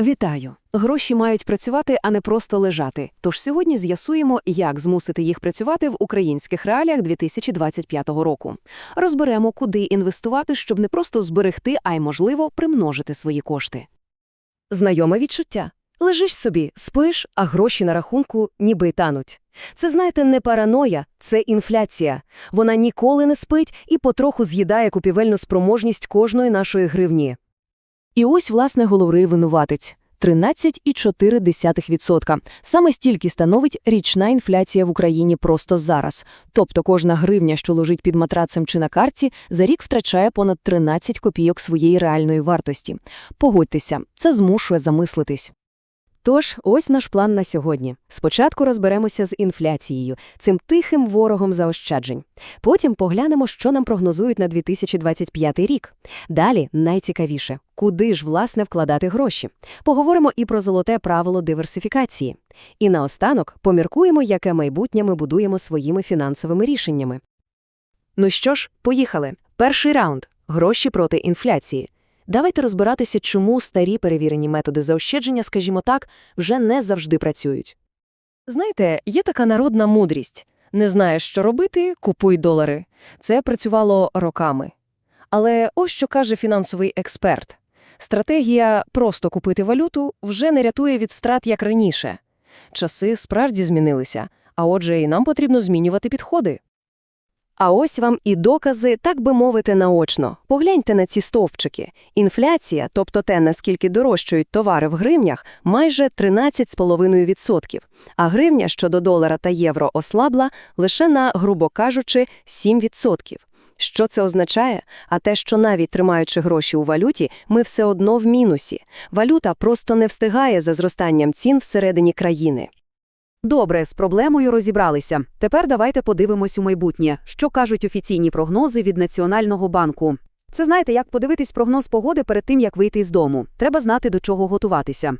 Вітаю! Гроші мають працювати, а не просто лежати. Тож сьогодні з'ясуємо, як змусити їх працювати в українських реаліях 2025 року. Розберемо, куди інвестувати, щоб не просто зберегти, а й, можливо, примножити свої кошти. Знайоме відчуття. Лежиш собі, спиш, а гроші на рахунку ніби тануть. Це, знаєте, не параноя, це інфляція. Вона ніколи не спить і потроху з'їдає купівельну спроможність кожної нашої гривні. І ось, власне, головний винуватець – 13,4%. Саме стільки становить річна інфляція в Україні просто зараз. Тобто кожна гривня, що лежить під матрацем чи на карті, за рік втрачає понад 13 копійок своєї реальної вартості. Погодьтеся, це змушує замислитись. Тож, ось наш план на сьогодні. Спочатку розберемося з інфляцією, цим тихим ворогом заощаджень. Потім поглянемо, що нам прогнозують на 2025 рік. Далі найцікавіше – куди ж, власне, вкладати гроші. Поговоримо і про золоте правило диверсифікації. І наостанок поміркуємо, яке майбутнє ми будуємо своїми фінансовими рішеннями. Ну що ж, поїхали. Перший раунд – гроші проти інфляції. Давайте розбиратися, чому старі перевірені методи заощадження, скажімо так, вже не завжди працюють. Знаєте, є така народна мудрість. Не знаєш, що робити – купуй долари. Це працювало роками. Але ось що каже фінансовий експерт. Стратегія «просто купити валюту» вже не рятує від втрат, як раніше. Часи справді змінилися, а отже, і нам потрібно змінювати підходи. А ось вам і докази, так би мовити, наочно. Погляньте на ці стовпчики. Інфляція, тобто те, наскільки дорожчають товари в гривнях, майже 13,5%. А гривня щодо долара та євро ослабла лише на, грубо кажучи, 7%. Що це означає? А те, що навіть тримаючи гроші у валюті, ми все одно в мінусі. Валюта просто не встигає за зростанням цін всередині країни. Добре, з проблемою розібралися. Тепер давайте подивимось у майбутнє, що кажуть офіційні прогнози від Національного банку. Це знаєте, як подивитись прогноз погоди перед тим, як вийти з дому. Треба знати, до чого готуватися.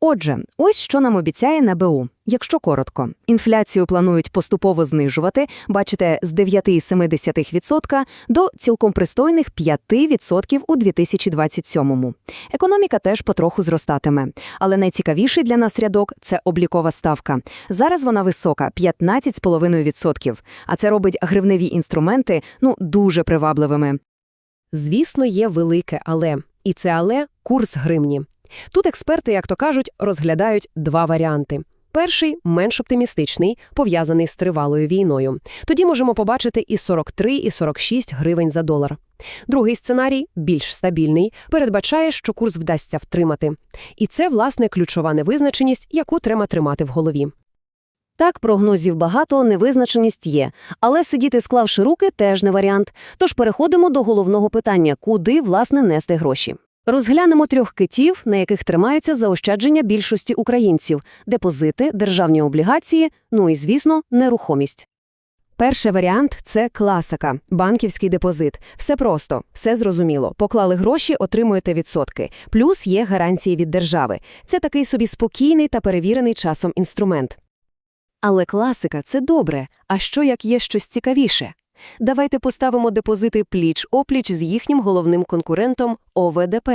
Отже, ось що нам обіцяє НБУ. Якщо коротко, інфляцію планують поступово знижувати, бачите, з 9,7% до цілком пристойних 5% у 2027-му. Економіка теж потроху зростатиме. Але найцікавіший для нас рядок – це облікова ставка. Зараз вона висока – 15,5%, а це робить гривневі інструменти, ну, дуже привабливими. Звісно, є велике «але». І це «але» – курс гривні. Тут експерти, як то кажуть, розглядають два варіанти. Перший менш оптимістичний, пов'язаний з тривалою війною. Тоді можемо побачити і 43, і 46 гривень за долар. Другий сценарій, більш стабільний, передбачає, що курс вдасться втримати. І це, власне, ключова невизначеність, яку треба тримати в голові. Так, прогнозів багато, невизначеність є. Але сидіти, склавши руки, теж не варіант. Тож переходимо до головного питання – куди, власне, нести гроші. Розглянемо трьох китів, на яких тримаються заощадження більшості українців – депозити, державні облігації, ну і, звісно, нерухомість. Перший варіант – це класика – банківський депозит. Все просто, все зрозуміло. Поклали гроші, отримуєте відсотки. Плюс є гарантії від держави. Це такий собі спокійний та перевірений часом інструмент. Але класика – це добре. А що, як є щось цікавіше? Давайте поставимо депозити пліч-опліч з їхнім головним конкурентом ОВДП.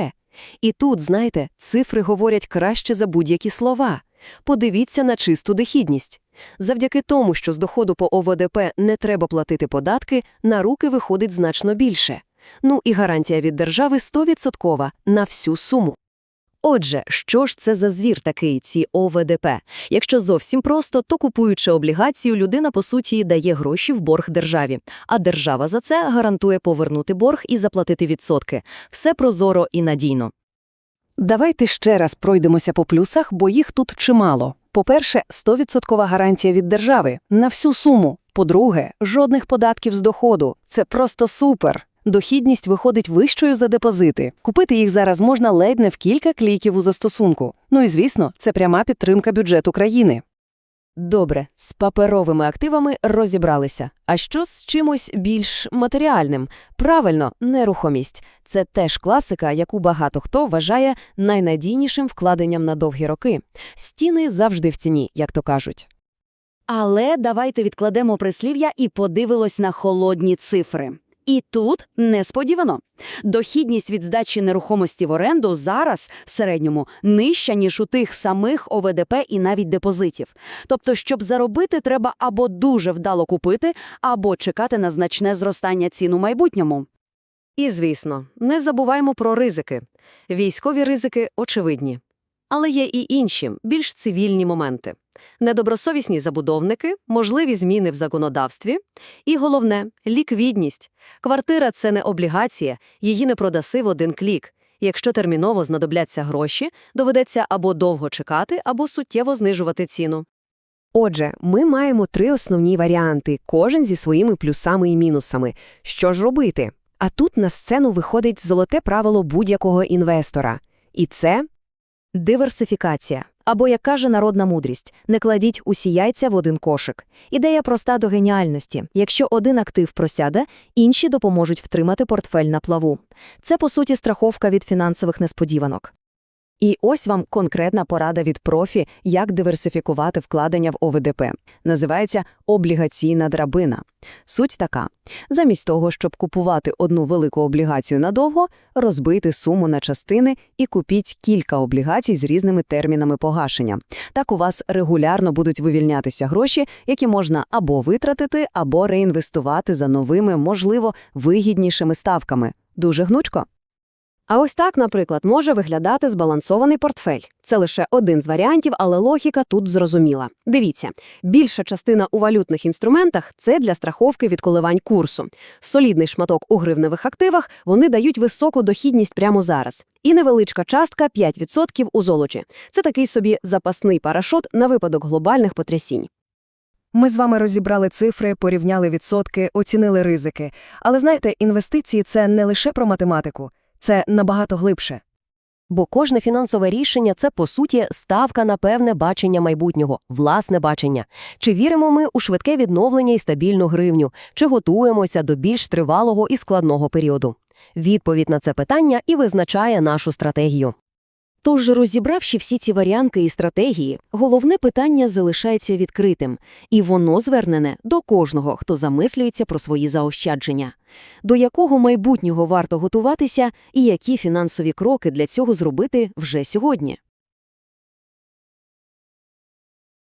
І тут, знаєте, цифри говорять краще за будь-які слова. Подивіться на чисту дохідність. Завдяки тому, що з доходу по ОВДП не треба платити податки, на руки виходить значно більше. Ну і гарантія від держави 100% на всю суму. Отже, що ж це за звір такий, ці ОВДП? Якщо зовсім просто, то купуючи облігацію, людина, по суті, дає гроші в борг державі, а держава за це гарантує повернути борг і заплатити відсотки. Все прозоро і надійно. Давайте ще раз пройдемося по плюсах, бо їх тут чимало. По-перше, 100% гарантія від держави на всю суму. По-друге, жодних податків з доходу. Це просто супер. Дохідність виходить вищою за депозити. Купити їх зараз можна ледь не в кілька кліків у застосунку. Ну і звісно, це пряма підтримка бюджету країни. Добре, з паперовими активами розібралися. А що з чимось більш матеріальним? Правильно, нерухомість. Це теж класика, яку багато хто вважає найнадійнішим вкладенням на довгі роки. Стіни завжди в ціні, як то кажуть. Але давайте відкладемо прислів'я і подивимось на холодні цифри. І тут несподівано. Дохідність від здачі нерухомості в оренду зараз в середньому нижча, ніж у тих самих ОВДП і навіть депозитів. Тобто, щоб заробити, треба або дуже вдало купити, або чекати на значне зростання цін у майбутньому. І, звісно, не забуваємо про ризики. Військові ризики очевидні. Але є і інші, більш цивільні моменти. Недобросовісні забудовники, можливі зміни в законодавстві. І головне – ліквідність. Квартира – це не облігація, її не продаси в один клік. Якщо терміново знадобляться гроші, доведеться або довго чекати, або суттєво знижувати ціну. Отже, ми маємо три основні варіанти, кожен зі своїми плюсами і мінусами. Що ж робити? А тут на сцену виходить золоте правило будь-якого інвестора. І це диверсифікація. Або, як каже народна мудрість, не кладіть усі яйця в один кошик. Ідея проста до геніальності. Якщо один актив просяде, інші допоможуть втримати портфель на плаву. Це, по суті, страховка від фінансових несподіванок. І ось вам конкретна порада від профі, як диверсифікувати вкладення в ОВДП. Називається облігаційна драбина. Суть така. Замість того, щоб купувати одну велику облігацію надовго, розбити суму на частини і купіть кілька облігацій з різними термінами погашення. Так у вас регулярно будуть вивільнятися гроші, які можна або витратити, або реінвестувати за новими, можливо, вигіднішими ставками. Дуже гнучко. А ось так, наприклад, може виглядати збалансований портфель. Це лише один з варіантів, але логіка тут зрозуміла. Дивіться, більша частина у валютних інструментах – це для страховки від коливань курсу. Солідний шматок у гривневих активах вони дають високу дохідність прямо зараз. І невеличка частка – 5% у золоті. Це такий собі запасний парашут на випадок глобальних потрясінь. Ми з вами розібрали цифри, порівняли відсотки, оцінили ризики. Але знаєте, інвестиції – це не лише про математику. Це набагато глибше. Бо кожне фінансове рішення – це, по суті, ставка на певне бачення майбутнього, власне бачення. Чи віримо ми у швидке відновлення і стабільну гривню, чи готуємося до більш тривалого і складного періоду? Відповідь на це питання і визначає нашу стратегію. Тож, розібравши всі ці варіанти і стратегії, головне питання залишається відкритим, і воно звернене до кожного, хто замислюється про свої заощадження. До якого майбутнього варто готуватися і які фінансові кроки для цього зробити вже сьогодні?